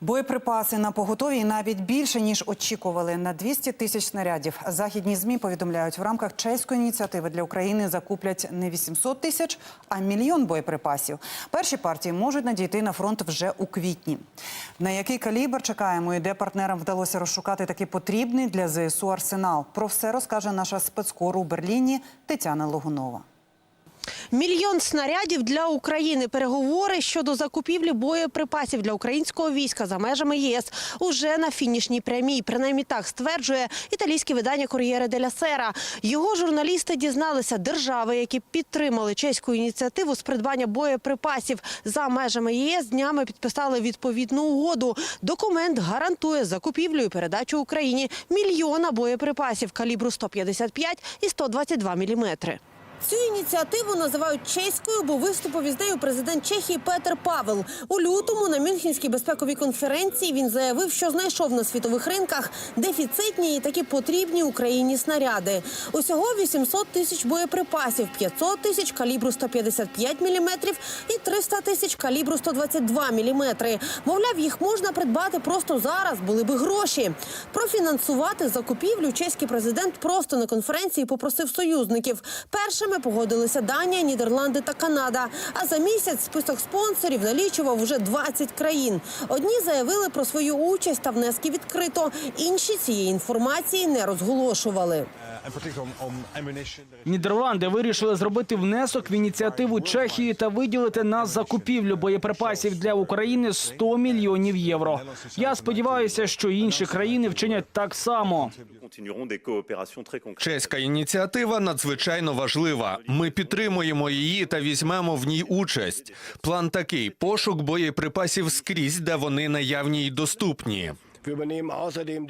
Боєприпаси на поготові навіть більше ніж очікували на 200 тисяч снарядів. Західні змі повідомляють, в рамках чеської ініціативи для України закуплять не 800 тисяч, а мільйон боєприпасів. Перші партії можуть надійти на фронт вже у квітні. На який калібр чекаємо і де партнерам вдалося розшукати такий потрібний для ЗСУ арсенал? Про все розкаже наша спецкору у Берліні Тетяна Логунова. Мільйон снарядів для України. Переговори щодо закупівлі боєприпасів для українського війська за межами ЄС уже на фінішній прямій. Принаймні так стверджує італійське видання Кор'єре деля Сера. Його журналісти дізналися держави, які підтримали чеську ініціативу з придбання боєприпасів за межами ЄС. Днями підписали відповідну угоду. Документ гарантує закупівлю і передачу Україні мільйона боєприпасів калібру 155 і 122 міліметри. Цю ініціативу називають чеською, бо виступив із нею президент Чехії Петер Павел. У лютому на Мюнхенській безпековій конференції він заявив, що знайшов на світових ринках дефіцитні і такі потрібні Україні снаряди. Усього 800 тисяч боєприпасів, 500 тисяч калібру 155 мм і 300 тисяч калібру 122 мм. Мовляв, їх можна придбати просто зараз, були би гроші. Профінансувати закупівлю чеський президент просто на конференції попросив союзників. Першими погодилися Данія, Нідерланди та Канада. А за місяць список спонсорів налічував вже 20 країн. Одні заявили про свою участь та внески відкрито, інші цієї інформації не розголошували. Нідерланди вирішили зробити внесок в ініціативу Чехії та виділити на закупівлю боєприпасів для України 100 мільйонів євро. Я сподіваюся, що інші країни вчинять так само. Чеська ініціатива надзвичайно важлива. Ми підтримуємо її та візьмемо в ній участь. План такий: пошук боєприпасів скрізь, де вони наявні й доступні.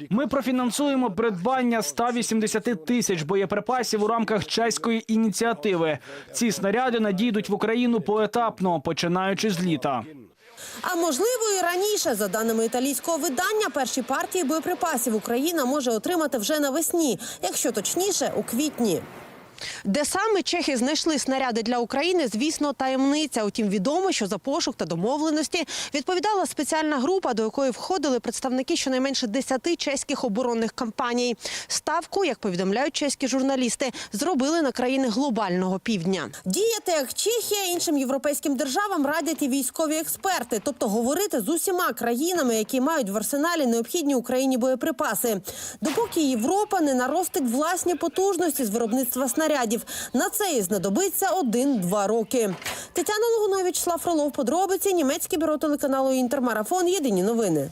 Ми профінансуємо придбання 180 тисяч боєприпасів у рамках чеської ініціативи. Ці снаряди надійдуть в Україну поетапно, починаючи з літа. А можливо, і раніше, за даними італійського видання, перші партії боєприпасів Україна може отримати вже навесні, якщо точніше, у квітні. Де саме чехи знайшли снаряди для України, звісно, таємниця. Утім, відомо, що за пошук та домовленості відповідала спеціальна група, до якої входили представники щонайменше 10 чеських оборонних компаній. Ставку, як повідомляють чеські журналісти, зробили на країни глобального півдня. Діяти як Чехія іншим європейським державам радять і військові експерти, тобто говорити з усіма країнами, які мають в арсеналі необхідні Україні боєприпаси. Допоки Європа не наростить власні потужності з виробництва снарядів. На це і знадобиться один-два роки. Тетяна Логунович, Слав Фролов, подробиці, німецьке бюро телеканалу Інтермарафон. Єдині новини.